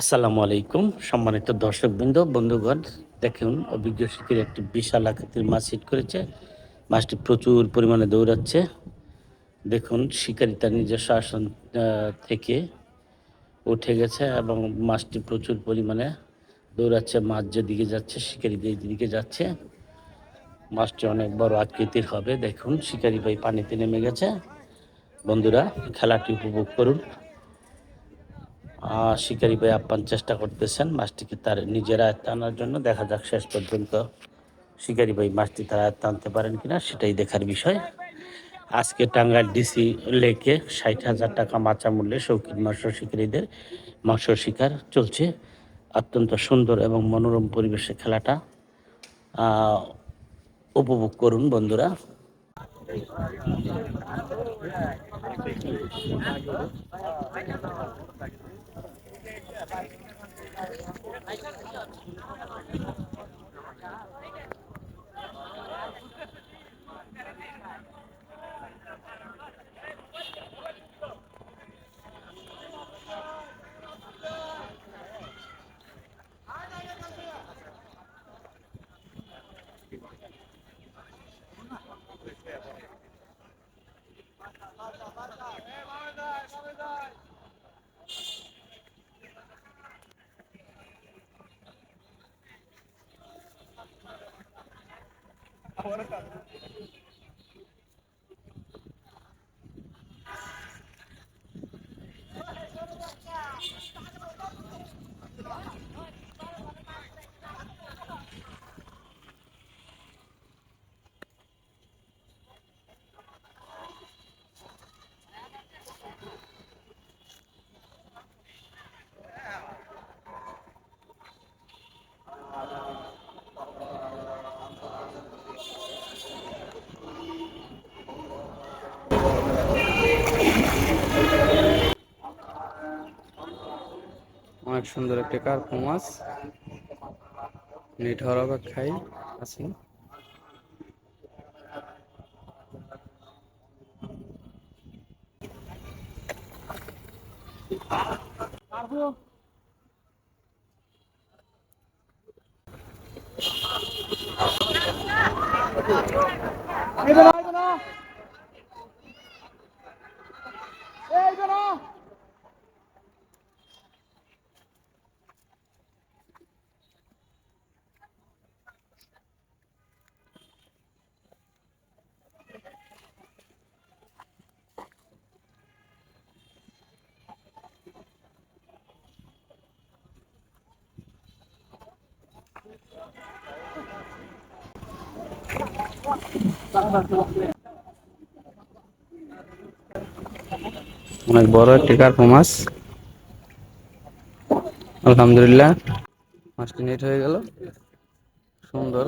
আসসালামু আলাইকুম, সম্মানিত দর্শকবৃন্দ, বন্ধুগণ, দেখুন, অভিজ্ঞ শিখের একটি বিশাল আকৃতির মাছ হিট করেছে। মাছটি প্রচুর পরিমাণে দৌড়াচ্ছে। দেখুন, শিকারি তার নিজস্ব আসন থেকে উঠে গেছে এবং মাছটি প্রচুর পরিমাণে দৌড়াচ্ছে। মাছ যেদিকে যাচ্ছে, শিকারি যেদিকে যাচ্ছে, মাছটি অনেক বড় আকৃতির হবে। দেখুন, শিকারি ভাই পানিতে নেমে গেছে। বন্ধুরা, খেলাটি উপভোগ করুন। শিকারি ভাই আপ্যান চেষ্টা করতেছেন মাছটিকে তার নিজের আয়ত্তে আনার জন্য। দেখা যাক শেষ পর্যন্ত শিকারি ভাই মাছটি তার আয়ত্তে আনতে পারেন কিনা, সেটাই দেখার বিষয়। আজকে টাঙ্গাইল ডিসি লেকে ষাট হাজার টাকা মাচা মূল্যে শৌখিন মাংস শিকারীদের মাংস শিকার চলছে। অত্যন্ত সুন্দর এবং মনোরম পরিবেশে খেলাটা উপভোগ করুন বন্ধুরা। வரட்டும் অনেক সুন্দর একটি কার্পু মাছ। হওয়ার অপেক্ষায় আছে। অনেক বড় একটি কার্পু মাছ। আলহামদুলিল্লাহ মাছটি নেট হয়ে গেল। সুন্দর।